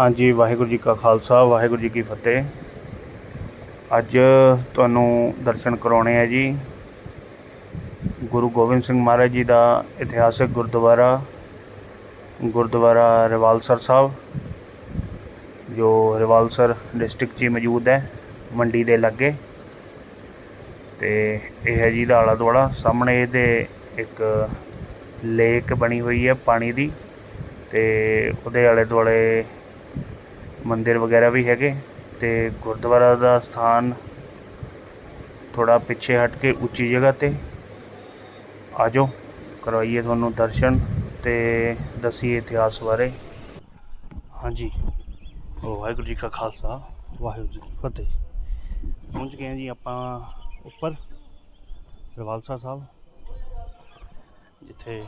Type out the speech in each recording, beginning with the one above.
ਹਾਂਜੀ, ਵਾਹਿਗੁਰੂ ਜੀ ਕਾ ਖਾਲਸਾ, ਵਾਹਿਗੁਰੂ ਜੀ ਕੀ ਫਤਿਹ। ਅੱਜ ਤੁਹਾਨੂੰ ਦਰਸ਼ਨ ਕਰਾਉਣੇ ਆ ਜੀ। ਗੁਰੂ ਗੋਬਿੰਦ ਸਿੰਘ ਮਹਾਰਾਜ ਜੀ ਦਾ ਇਤਿਹਾਸਕ ਗੁਰਦੁਆਰਾ ਗੁਰਦੁਆਰਾ ਰਿਵਾਲਸਰ ਸਾਹਿਬ, ਜੋ ਰਿਵਾਲਸਰ ਡਿਸਟ੍ਰਿਕਟ 'ਚ ਹੀ ਮੌਜੂਦ ਹੈ, ਮੰਡੀ ਦੇ ਲਾਗੇ। ਤੇ ਇਹ ਹੈ ਜੀ ਦਾ ਆਲਾ ਦੁਆਲਾ, ਸਾਹਮਣੇ ਇਹਦੇ ਇੱਕ ਲੇਕ ਬਣੀ ਹੋਈ ਹੈ ਪਾਣੀ ਦੀ। ਤੇ ਉਹਦੇ ਆਲੇ ਦੁਆਲੇ ਮੰਦਿਰ ਵਗੈਰਾ ਵੀ ਹੈਗੇ ਤੇ ਗੁਰਦੁਆਰਾ ਦਾ ਸਥਾਨ ਥੋੜਾ ਪਿੱਛੇ ਹਟ ਕੇ ਉੱਚੀ ਜਗ੍ਹਾ ਤੇ। ਆਜੋ ਕਰਵਾਈਏ ਤੁਹਾਨੂੰ ਦਰਸ਼ਨ ਤੇ ਦੱਸੀਏ ਇਤਿਹਾਸ ਬਾਰੇ। ਹਾਂਜੀ। ਵਾਹਿਗੁਰੂ ਜੀ ਕਾ ਖਾਲਸਾ, ਵਾਹਿਗੁਰੂ ਜੀ ਕੀ ਫਤਿਹ। ਪਹੁੰਚ ਗਏ ਜੀ ਆਪਾਂ ਉੱਪਰ, ਰਵਾਲਸਾ ਸਾਹਿਬ, ਜਿੱਥੇ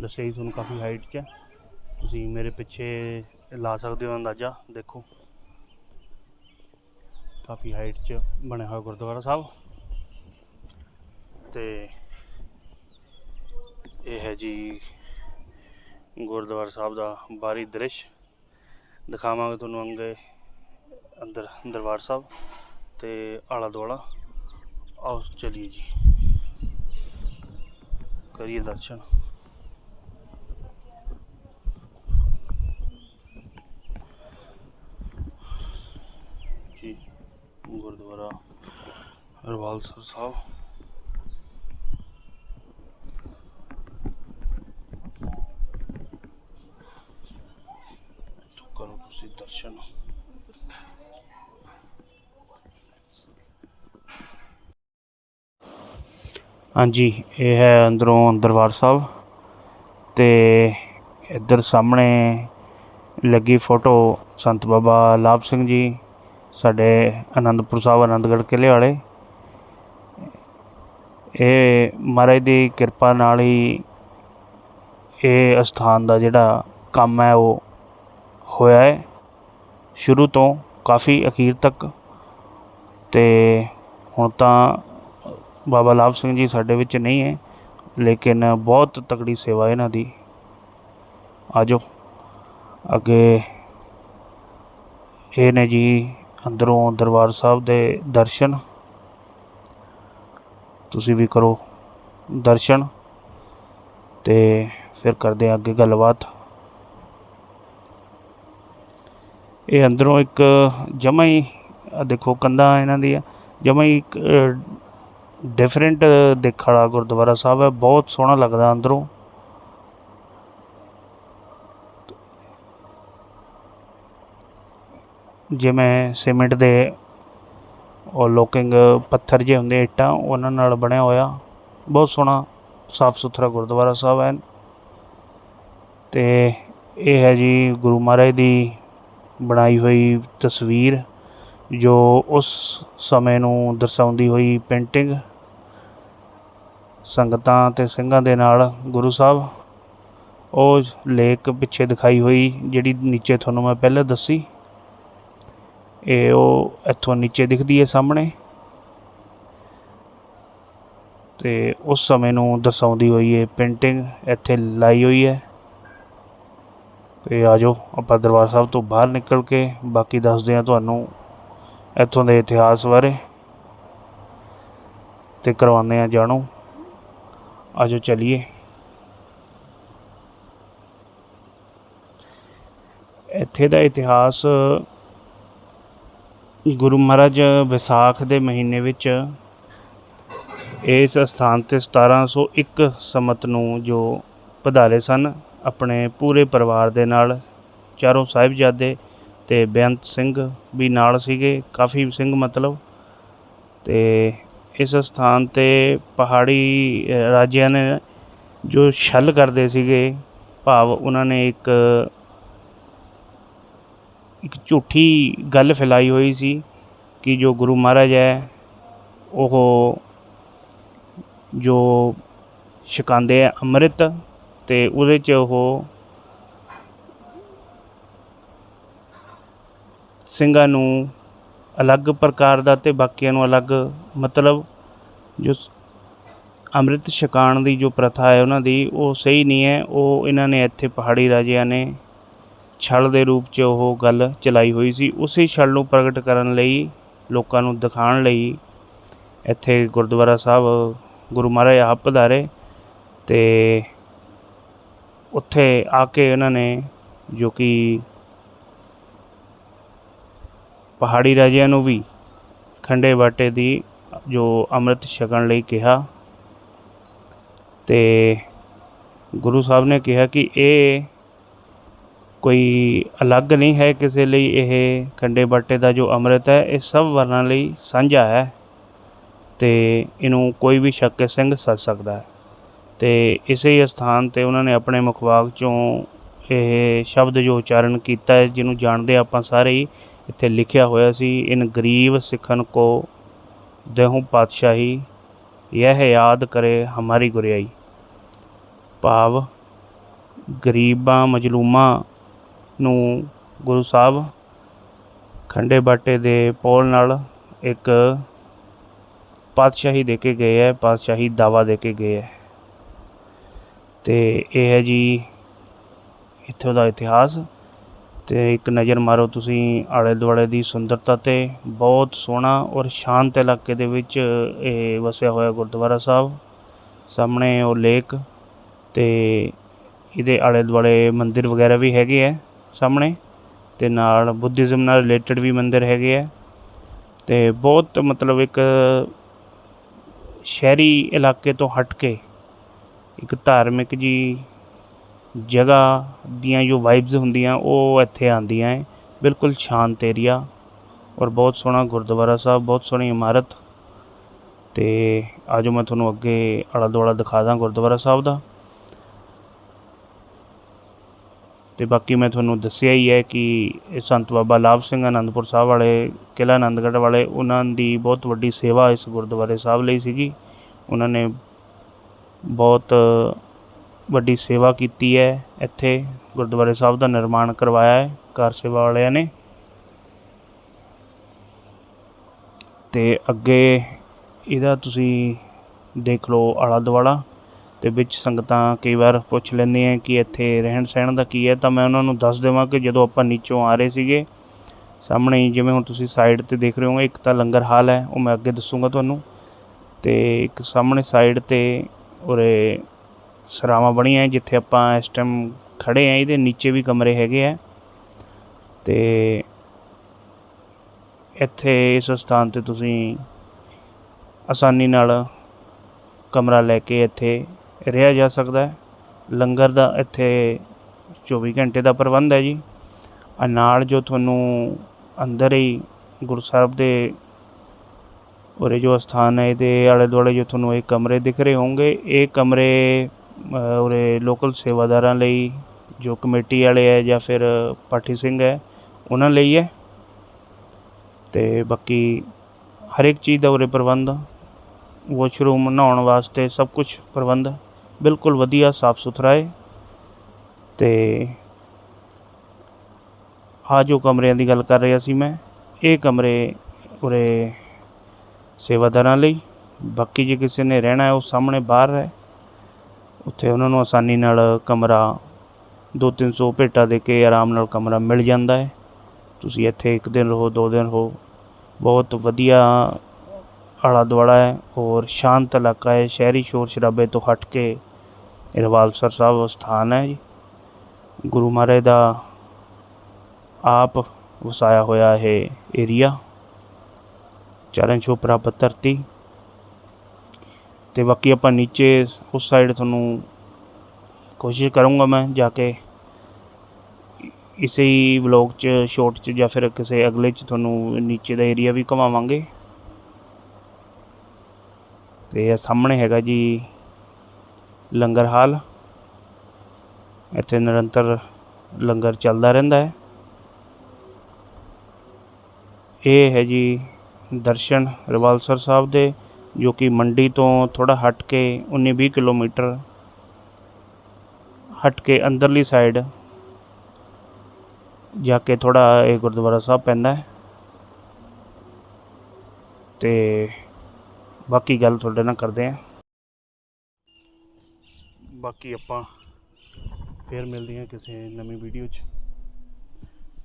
ਦੱਸਿਆ ਜੀ ਤੁਹਾਨੂੰ ਕਾਫੀ ਹਾਈਟ 'ਚ ਹੈ। ਤੁਸੀਂ ਮੇਰੇ ਪਿੱਛੇ ਇਹ ਲਾ ਸਕਦੇ ਹੋ ਅੰਦਾਜ਼ਾ, ਦੇਖੋ। ਕਾਫੀ ਹਾਈਟ 'ਚ ਬਣਿਆ ਹੋਇਆ ਗੁਰਦੁਆਰਾ ਸਾਹਿਬ। ਤੇ ਇਹ ਹੈ ਜੀ ਗੁਰਦੁਆਰਾ ਸਾਹਿਬ ਦਾ ਬਾਹਰੀ ਦ੍ਰਿਸ਼। ਦਿਖਾਵਾਂਗੇ ਤੁਹਾਨੂੰ ਅੰਗੇ ਅੰਦਰ, ਦਰਬਾਰ ਸਾਹਿਬ ਤੇ ਆਲਾ ਦੁਆਲਾ ਆਓ, ਚਲਿਏ ਜੀ। ਕਰੀਏ ਦਰਸ਼ਨ। ਜੀ ਗੁਰਦੁਆਰਾ ਰਵਾਲਸਰ ਸਾਹਿਬ। ਇੱਥੋਂ ਕਰੋ ਤੁਸੀਂ ਦਰਸ਼ਨ। ਹਾਂਜੀ, ਇਹ ਹੈ ਅੰਦਰੋਂ ਦਰਬਾਰ ਸਾਹਿਬ ਤੇ ਇੱਧਰ ਸਾਹਮਣੇ ਲੱਗੀ ਫੋਟੋ ਸੰਤ ਬਾਬਾ ਲਾਭ ਸਿੰਘ ਜੀ। ਸਾਡੇ ਅਨੰਦਪੁਰ ਸਾਹਿਬ ਅਨੰਦਗੜ੍ਹ ਕਿਲ੍ਹੇ ਵਾਲੇ। ਇਹ ਮਹਾਰਾਜ ਦੀ ਕਿਰਪਾ ਨਾਲ ਹੀ ਇਹ ਅਸਥਾਨ ਦਾ ਜਿਹੜਾ ਕੰਮ ਹੈ, ਉਹ ਹੋਇਆ ਹੈ। ਸ਼ੁਰੂ ਤੋਂ ਕਾਫੀ ਅਖੀਰ ਤੱਕ। ਤੇ ਹੁਣ ਤਾਂ ਬਾਬਾ ਲਾਭ ਸਿੰਘ ਜੀ ਸਾਡੇ ਵਿੱਚ ਨਹੀਂ ਹੈ, ਲੇਕਿਨ ਬਹੁਤ ਤਕੜੀ ਸੇਵਾ ਇਹਨਾਂ ਦੀ। ਆਜੋ। ਅੱਗੇ ਇਹ ਨੇ ਜੀ ਅੰਦਰੋਂ ਦਰਬਾਰ ਸਾਹਿਬ ਦੇ ਦਰਸ਼ਨ। ਤੁਸੀਂ ਵੀ ਕਰੋ ਦਰਸ਼ਨ ਤੇ ਫਿਰ ਕਰਦੇ ਹਾਂ ਅੱਗੇ ਗੱਲਬਾਤ। ਇਹ ਅੰਦਰੋਂ ਇੱਕ ਜਮਾ ਹੀ ਦੇਖੋ ਕੰਧਾਂ ਇਹਨਾਂ ਦੀਆਂ, ਜਮਾ ਹੀ ਇੱਕ ਡਿਫਰੈਂਟ ਦੇਖਣ ਵਾਲਾ ਗੁਰਦੁਆਰਾ ਸਾਹਿਬ ਹੈ। ਬਹੁਤ ਸੋਹਣਾ ਲੱਗਦਾ ਅੰਦਰੋਂ। ਜਿਵੇਂ ਸੀਮੈਂਟ ਦੇ ਉਹ ਲੋਕਿੰਗ ਪੱਥਰ ਜਿਹੇ ਹੁੰਦੇ ਇੱਟਾਂ, ਉਹਨਾਂ ਨਾਲ ਬਣਿਆ ਹੋਇਆ। ਬਹੁਤ ਸੋਹਣਾ, ਸਾਫ਼ ਸੁਥਰਾ ਗੁਰਦੁਆਰਾ ਸਾਹਿਬ ਹੈ ਤੇ ਇਹ ਹੈ ਜੀ ਗੁਰੂ ਮਹਾਰਾਜ ਦੀ ਬਣਾਈ ਹੋਈ ਤਸਵੀਰ, ਜੋ ਉਸ ਸਮੇਂ ਨੂੰ ਦਰਸਾਉਂਦੀ ਹੋਈ ਪੇਂਟਿੰਗ। ਸੰਗਤਾਂ ਤੇ ਸਿੰਘਾਂ ਦੇ ਨਾਲ ਗੁਰੂ ਸਾਹਿਬ, ਉਹ ਲੇਕ ਪਿੱਛੇ ਦਿਖਾਈ ਹੋਈ, ਜਿਹੜੀ ਨੀਚੇ ਤੁਹਾਨੂੰ ਮੈਂ ਪਹਿਲਾਂ ਦੱਸੀ। ਇਹ ਉਹ ਇੱਥੋਂ ਨੀਚੇ ਦਿਖਦੀ ਹੈ ਸਾਹਮਣੇ। ਤੇ ਉਸ ਸਮੇਂ ਨੂੰ ਦਰਸਾਉਂਦੀ ਹੋਈ ਇਹ ਪੇਂਟਿੰਗ ਇੱਥੇ ਲਾਈ ਹੋਈ ਹੈ। ਤੇ ਆਜੋ ਆਪਾਂ ਦਰਬਾਰ ਸਾਹਿਬ ਤੋਂ ਬਾਹਰ ਨਿਕਲ ਕੇ ਬਾਕੀ ਦੱਸਦੇ ਹਾਂ ਤੁਹਾਨੂੰ ਇੱਥੋਂ ਦੇ ਇਤਿਹਾਸ ਬਾਰੇ। ਤੇ ਕਰਵਾਉਂਦੇ ਹਾਂ ਜਾਣੂ। ਆਜੋ ਚਲਿਏ। ਇੱਥੇ ਦਾ ਇਤਿਹਾਸ ਗੁਰੂ ਮਹਾਰਾਜ ਵਿਸਾਖ ਦੇ ਮਹੀਨੇ ਵਿੱਚ ਇਸ ਸਥਾਨ ਤੇ 1701 ਸਮਤ ਨੂੰ ਜੋ ਪਧਾਰੇ ਸਨ, ਆਪਣੇ ਪੂਰੇ ਪਰਿਵਾਰ ਦੇ ਨਾਲ, ਚਾਰੋਂ ਸਾਹਿਬਜ਼ਾਦੇ ਤੇ ਬੇਅੰਤ ਸਿੰਘ ਵੀ ਨਾਲ ਸੀਗੇ, ਕਾਫੀ ਸਿੰਘ ਮਤਲਬ। ਤੇ ਇਸ ਸਥਾਨ ਤੇ ਪਹਾੜੀ ਰਾਜਿਆਂ ਨੇ ਜੋ ਛਲ ਕਰਦੇ ਸੀਗੇ, ਭਾਵ ਉਹਨਾਂ ਨੇ ਇੱਕ ਇੱਕ ਝੂਠੀ ਗੱਲ ਫੈਲਾਈ ਹੋਈ ਸੀ ਕਿ ਜੋ ਗੁਰੂ ਮਹਾਰਾਜ ਹੈ, ਉਹ ਜੋ ਛਕਾਉਂਦੇ ਆ ਅੰਮ੍ਰਿਤ ਤੇ ਉਹਦੇ 'ਚ ਉਹ ਸਿੰਘਾਂ ਨੂੰ ਅਲੱਗ ਪ੍ਰਕਾਰ ਦਾ ਤੇ ਬਾਕੀਆਂ ਨੂੰ ਅਲੱਗ ਮਤਲਬ ਜੋ ਅੰਮ੍ਰਿਤ ਛਕਾਉਣ ਦੀ ਜੋ ਪ੍ਰਥਾ ਹੈ ਉਹਨਾਂ ਦੀ, ਉਹ ਸਹੀ ਨਹੀਂ ਹੈ। ਉਹ ਇਹਨਾਂ ਨੇ ਇੱਥੇ ਪਹਾੜੀ ਰਾਜਿਆਂ ਨੇ ਛਲ ਦੇ ਰੂਪ 'ਚ ਉਹ ਗੱਲ ਚਲਾਈ ਹੋਈ ਸੀ। ਉਸੇ ਛਲ ਨੂੰ ਪ੍ਰਗਟ ਕਰਨ ਲਈ, ਲੋਕਾਂ ਨੂੰ ਦਿਖਾਉਣ ਲਈ ਇੱਥੇ ਗੁਰਦੁਆਰਾ ਸਾਹਿਬ, ਗੁਰੂ ਮਹਾਰਾਜ ਆਪ ਪਧਾਰੇ ਅਤੇ ਉੱਥੇ ਆ ਕੇ ਉਹਨਾਂ ਨੇ ਜੋ ਕਿ ਪਹਾੜੀ ਰਾਜਿਆਂ ਨੂੰ ਵੀ ਖੰਡੇ ਬਾਟੇ ਦੀ ਜੋ ਅੰਮ੍ਰਿਤ ਛਕਣ ਲਈ ਕਿਹਾ ਅਤੇ ਗੁਰੂ ਸਾਹਿਬ ਨੇ ਕਿਹਾ ਕਿ ਇਹ ਕੋਈ ਅਲੱਗ ਨਹੀਂ ਹੈ ਕਿਸੇ ਲਈ, ਇਹ ਖੰਡੇ ਬਾਟੇ ਦਾ ਜੋ ਅੰਮ੍ਰਿਤ ਹੈ, ਇਹ ਸਭ ਵਰਨਾਂ ਲਈ ਸਾਂਝਾ ਹੈ ਅਤੇ ਇਹਨੂੰ ਕੋਈ ਵੀ ਛਕ ਸਿੰਘ ਸੱਜ ਸਕਦਾ ਹੈ। ਅਤੇ ਇਸੇ ਹੀ ਸਥਾਨ 'ਤੇ ਉਹਨਾਂ ਨੇ ਆਪਣੇ ਮੁਖਵਾਕ 'ਚੋਂ ਇਹ ਸ਼ਬਦ ਜੋ ਉਚਾਰਨ ਕੀਤਾ ਹੈ, ਜਿਹਨੂੰ ਜਾਣਦੇ ਆਪਾਂ ਸਾਰੇ ਹੀ, ਇੱਥੇ ਲਿਖਿਆ ਹੋਇਆ ਸੀ, ਇਨ ਗਰੀਬ ਸਿੱਖਨ ਕੋ ਦੇਹੂੰ ਪਾਤਸ਼ਾਹੀ, ਯਹ ਯਾਦ ਕਰੇ ਹਮਾਰੀ ਗੁਰਿਆਈ। ਭਾਵ, ਗਰੀਬਾਂ ਮਜਲੂਮਾਂ ਨੂੰ ਗੁਰੂ ਸਾਹਿਬ ਖੰਡੇ ਬਾਟੇ ਦੇ ਪੋਲ ਨਾਲ ਇੱਕ ਪਾਤਸ਼ਾਹੀ ਦੇ ਕੇ ਗਏ ਹੈ, ਪਾਤਸ਼ਾਹੀ ਦਾਵਾ ਦੇ ਕੇ ਗਏ ਹੈ। ਅਤੇ ਇਹ ਹੈ ਜੀ ਇੱਥੋਂ ਦਾ ਇਤਿਹਾਸ। ਅਤੇ ਇੱਕ ਨਜ਼ਰ ਮਾਰੋ ਤੁਸੀਂ ਆਲੇ ਦੁਆਲੇ ਦੀ ਸੁੰਦਰਤਾ 'ਤੇ, ਬਹੁਤ ਸੋਹਣਾ ਔਰ ਸ਼ਾਂਤ ਇਲਾਕੇ ਦੇ ਵਿੱਚ ਇਹ ਵਸਿਆ ਹੋਇਆ ਗੁਰਦੁਆਰਾ ਸਾਹਿਬ। ਸਾਹਮਣੇ ਉਹ ਲੇਕ ਅਤੇ ਇਹਦੇ ਆਲੇ ਦੁਆਲੇ ਮੰਦਿਰ ਵਗੈਰਾ ਵੀ ਹੈਗੇ ਹੈ। ਸਾਹਮਣੇ ਅਤੇ ਨਾਲ ਬੁੱਧਿਜ਼ਮ ਨਾਲ ਰਿਲੇਟਡ ਵੀ ਮੰਦਿਰ ਹੈਗੇ ਹੈ ਅਤੇ ਬਹੁਤ ਮਤਲਬ ਇੱਕ ਸ਼ਹਿਰੀ ਇਲਾਕੇ ਤੋਂ ਹਟ ਕੇ ਇੱਕ ਧਾਰਮਿਕ ਜੀ ਜਗ੍ਹਾ ਦੀਆਂ ਜੋ ਵਾਈਬਸ ਹੁੰਦੀਆਂ ਉਹ ਇੱਥੇ ਆਉਂਦੀਆਂ ਹੈ ਬਿਲਕੁਲ ਸ਼ਾਂਤ ਏਰੀਆ ਔਰ ਬਹੁਤ ਸੋਹਣਾ ਗੁਰਦੁਆਰਾ ਸਾਹਿਬ, ਬਹੁਤ ਸੋਹਣੀ ਇਮਾਰਤ ਅਤੇ ਆ ਜਾਓ ਮੈਂ ਤੁਹਾਨੂੰ ਅੱਗੇ ਆਲਾ ਦੁਆਲਾ ਦਿਖਾ ਦਾਂ ਗੁਰਦੁਆਰਾ ਸਾਹਿਬ ਦਾ। ਅਤੇ ਬਾਕੀ ਮੈਂ ਤੁਹਾਨੂੰ ਦੱਸਿਆ ਹੀ ਹੈ ਕਿ ਇਹ ਸੰਤ ਬਾਬਾ ਲਾਭ ਸਿੰਘ ਅਨੰਦਪੁਰ ਸਾਹਿਬ ਵਾਲੇ, ਕਿਲ੍ਹਾ ਆਨੰਦਗੜ੍ਹ ਵਾਲੇ, ਉਹਨਾਂ ਦੀ ਬਹੁਤ ਵੱਡੀ ਸੇਵਾ ਇਸ ਗੁਰਦੁਆਰੇ ਸਾਹਿਬ ਲਈ ਸੀਗੀ। ਉਹਨਾਂ ਨੇ ਬਹੁਤ ਵੱਡੀ ਸੇਵਾ ਕੀਤੀ ਹੈ ਇੱਥੇ, ਗੁਰਦੁਆਰੇ ਸਾਹਿਬ ਦਾ ਨਿਰਮਾਣ ਕਰਵਾਇਆ ਹੈ, ਕਾਰ ਸੇਵਾ ਵਾਲਿਆਂ ਨੇ। ਅਤੇ ਅੱਗੇ ਇਹਦਾ ਤੁਸੀਂ ਦੇਖ ਲਓ ਆਲਾ ਦੁਆਲਾ ਅਤੇ ਵਿੱਚ ਸੰਗਤਾਂ ਕਈ ਵਾਰ ਪੁੱਛ ਲੈਂਦੀਆਂ ਕਿ ਇੱਥੇ ਰਹਿਣ ਸਹਿਣ ਦਾ ਕੀ ਹੈ, ਤਾਂ ਮੈਂ ਉਹਨਾਂ ਨੂੰ ਦੱਸ ਦੇਵਾਂ ਕਿ ਜਦੋਂ ਆਪਾਂ ਨੀਚੋਂ ਆ ਰਹੇ ਸੀਗੇ, ਸਾਹਮਣੇ ਜਿਵੇਂ ਹੁਣ ਤੁਸੀਂ ਸਾਈਡ 'ਤੇ ਦੇਖ ਰਹੇ ਹੋ ਇੱਕ ਤਾਂ ਲੰਗਰ ਹਾਲ ਹੈ, ਉਹ ਮੈਂ ਅੱਗੇ ਦੱਸੂਗਾ ਤੁਹਾਨੂੰ ਅਤੇ ਇੱਕ ਸਾਹਮਣੇ ਸਾਈਡ 'ਤੇ ਉਰੇ ਸਰਾਵਾਂ ਬਣੀਆਂ ਜਿੱਥੇ ਆਪਾਂ ਇਸ ਟਾਈਮ ਖੜ੍ਹੇ ਹਾਂ, ਇਹਦੇ ਨੀਚੇ ਵੀ ਕਮਰੇ ਹੈਗੇ ਹੈ ਅਤੇ ਇੱਥੇ ਇਸ ਸਥਾਨ 'ਤੇ ਤੁਸੀਂ ਆਸਾਨੀ ਨਾਲ ਕਮਰਾ ਲੈ ਕੇ ਇੱਥੇ ਰਿਹਾ ਜਾ ਸਕਦਾ ਹੈ। ਲੰਗਰ ਦਾ ਇੱਥੇ 24 ਘੰਟੇ ਦਾ ਪ੍ਰਬੰਧ ਹੈ ਜੀ। ਆ ਨਾਲ ਜੋ ਤੁਹਾਨੂੰ ਅੰਦਰ ਹੀ ਗੁਰੂ ਸਾਹਿਬ ਦੇ ਉਰੇ ਜੋ ਸਥਾਨ ਹੈ, ਇਹਦੇ ਆਲੇ ਦੁਆਲੇ ਜੋ ਤੁਹਾਨੂੰ ਇਹ ਕਮਰੇ ਦਿਖ ਰਹੇ ਹੋਣਗੇ, ਇਹ ਕਮਰੇ ਉਰੇ ਲੋਕਲ ਸੇਵਾਦਾਰਾਂ ਲਈ ਜੋ ਕਮੇਟੀ ਵਾਲੇ ਹੈ ਜਾਂ ਫਿਰ ਪਾਠੀ ਸਿੰਘ ਹੈ, ਉਹਨਾਂ ਲਈ ਹੈ। ਅਤੇ ਬਾਕੀ ਹਰ ਇੱਕ ਚੀਜ਼ ਦਾ ਉਰੇ ਪ੍ਰਬੰਧ, ਵਾਸ਼ਰੂਮ, ਨਹਾਉਣ ਵਾਸਤੇ ਸਭ ਕੁਝ ਪ੍ਰਬੰਧ ਬਿਲਕੁਲ ਵਧੀਆ, ਸਾਫ਼ ਸੁਥਰਾ ਹੈ ਅਤੇ ਆ ਜੋ ਕਮਰਿਆਂ ਦੀ ਗੱਲ ਕਰ ਰਿਹਾ ਸੀ ਮੈਂ, ਇਹ ਕਮਰੇ ਉਰੇ ਸੇਵਾਦਾਰਾਂ ਲਈ। ਬਾਕੀ ਜੇ ਕਿਸੇ ਨੇ ਰਹਿਣਾ ਹੈ, ਉਹ ਸਾਹਮਣੇ ਬਾਹਰ ਹੈ। ਉੱਥੇ ਉਹਨਾਂ ਨੂੰ ਆਸਾਨੀ ਨਾਲ ਕਮਰਾ ਦੋ ਤਿੰਨ ਸੌ ਭੇਟਾ ਦੇ ਕੇ ਆਰਾਮ ਨਾਲ ਕਮਰਾ ਮਿਲ ਜਾਂਦਾ ਹੈ। ਤੁਸੀਂ ਇੱਥੇ ਇੱਕ ਦਿਨ ਰਹੋ, ਦੋ ਦਿਨ ਰਹੋ। ਬਹੁਤ ਵਧੀਆ ਆਲਾ ਦੁਆਲਾ ਹੈ ਔਰ ਸ਼ਾਂਤ ਇਲਾਕਾ ਹੈ। ਸ਼ਹਿਰੀ ਸ਼ੋਰ ਸ਼ਰਾਬੇ ਤੋਂ ਹਟ ਕੇ ਰਵਾਲਸਰ ਸਾਹਿਬ ਸਥਾਨ ਹੈ ਜੀ। ਗੁਰੂ ਮਹਾਰਾਜ ਦਾ ਆਪ ਵਸਾਇਆ ਹੋਇਆ ਇਹ ਏਰੀਆ ਚਰਨ ਛੋਹ ਪ੍ਰਾਪਤ ਧਰਤੀ ਅਤੇ ਬਾਕੀ ਆਪਾਂ ਨੀਚੇ ਉਸ ਸਾਈਡ ਤੁਹਾਨੂੰ ਕੋਸ਼ਿਸ਼ ਕਰੂੰਗਾ ਮੈਂ ਜਾ ਕੇ ਇਸੇ ਹੀ ਵਲੋਗ 'ਚ ਸ਼ੋਰਟ 'ਚ ਜਾਂ ਫਿਰ ਕਿਸੇ ਅਗਲੇ 'ਚ ਤੁਹਾਨੂੰ ਨੀਚੇ ਦਾ ਏਰੀਆ ਵੀ ਘੁਮਾਵਾਂਗੇ। ਅਤੇ ਇਹ ਸਾਹਮਣੇ ਹੈਗਾ ਜੀ ਲੰਗਰ ਹਾਲ। ਇੱਥੇ ਨਿਰੰਤਰ ਲੰਗਰ ਚੱਲਦਾ ਰਹਿੰਦਾ ਹੈ। ਇਹ ਹੈ ਜੀ ਦਰਸ਼ਨ ਰਵਾਲਸਰ ਸਾਹਿਬ ਦੇ, ਜੋ ਕਿ ਮੰਡੀ ਤੋਂ ਥੋੜ੍ਹਾ ਹਟ ਕੇ ਉੱਨੀ ਵੀਹ ਕਿਲੋਮੀਟਰ ਹਟ ਕੇ ਅੰਦਰਲੀ ਸਾਈਡ ਜਾ ਕੇ ਥੋੜ੍ਹਾ ਇਹ ਗੁਰਦੁਆਰਾ ਸਾਹਿਬ ਪੈਂਦਾ ਹੈ। ਅਤੇ ਬਾਕੀ ਗੱਲ ਤੁਹਾਡੇ ਨਾਲ ਕਰਦੇ ਹਾਂ। ਬਾਕੀ ਆਪਾਂ ਫੇਰ ਮਿਲਦੇ ਹਾਂ ਕਿਸੇ ਨਵੀਂ ਵੀਡੀਓ 'ਚ।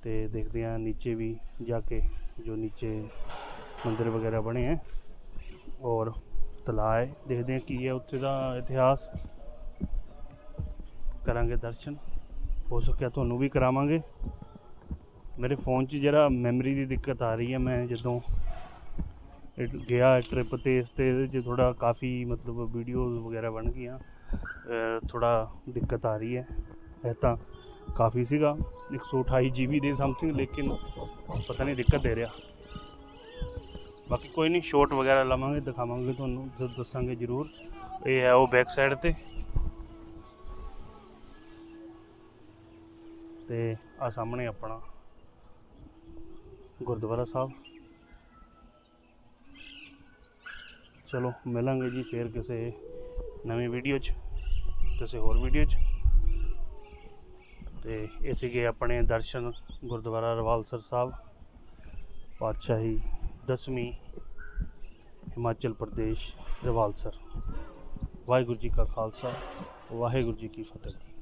ਤੇ ਦੇਖਦੇ ਹਾਂ ਨੀਚੇ ਵੀ ਜਾ ਕੇ ਜੋ ਨੀਚੇ ਮੰਦਿਰ ਵਗੈਰਾ ਬਣੇ ਹੈ ਔਰ ਤਲਾਅ ਹੈ। ਦੇਖਦੇ ਹਾਂ ਕੀ ਹੈ ਉੱਥੇ ਦਾ ਇਤਿਹਾਸ। ਕਰਾਂਗੇ ਦਰਸ਼ਨ। ਹੋ ਸਕਿਆ ਤੁਹਾਨੂੰ ਵੀ ਕਰਾਵਾਂਗੇ। ਮੇਰੇ ਫੋਨ 'ਚ ਜਿਹੜਾ ਮੈਮਰੀ ਦੀ ਦਿੱਕਤ ਆ ਰਹੀ ਹੈ। ਮੈਂ ਜਦੋਂ ਇਹ ਗਿਆ ਟ੍ਰਿਪ ਤੇ ਇਸ ਤੇ ਇਹਦੇ 'ਚ ਥੋੜਾ ਕਾਫੀ ਮਤਲਬ ਵੀਡੀਓਜ਼ ਵਗੈਰਾ ਬਣ ਗਈਆਂ। ਥੋੜਾ ਦਿੱਕਤ ਆ ਰਹੀ ਹੈ। ਇਹ ਤਾਂ ਕਾਫੀ ਸੀਗਾ। 128 GB ਦੇ ਸਮਥਿੰਗ ਲੇਕਿਨ ਪਤਾ ਨਹੀਂ ਦਿੱਕਤ ਦੇ ਰਿਹਾ। ਬਾਕੀ ਕੋਈ ਨਹੀਂ ਸ਼ੋਟ ਵਗੈਰਾ ਲਵਾਂਗੇ, ਦਿਖਾਵਾਂਗੇ ਤੁਹਾਨੂੰ, ਦ- ਦੱਸਾਂਗੇ ਜ਼ਰੂਰ। ਇਹ ਹੈ ਉਹ ਬੈਕ ਸਾਈਡ ਤੇ। ਤੇ ਆ ਸਾਹਮਣੇ ਆਪਣਾ ਗੁਰਦੁਆਰਾ ਸਾਹਿਬ। ਚਲੋ, ਮਿਲਾਂਗੇ ਜੀ, ਫੇਰ ਕਿਸੇ ਨਵੀਂ ਵੀਡੀਓ 'ਚ ਕਿਸੇ ਹੋਰ ਵੀਡੀਓ 'ਚ। ਤੇ ਇਹ ਸੀਗੇ ਆਪਣੇ ਦਰਸ਼ਨ ਗੁਰਦੁਆਰਾ ਰਵਾਲਸਰ ਸਾਹਿਬ, ਪਾਤਸ਼ਾਹੀ ਦਸਵੀਂ ਹਿਮਾਚਲ ਪ੍ਰਦੇਸ਼ ਰਵਾਲਸਰ। ਵਾਹਿਗੁਰੂ ਜੀ ਕਾ ਖਾਲਸਾ, ਵਾਹਿਗੁਰੂ ਜੀ ਕੀ ਫਤਿਹ।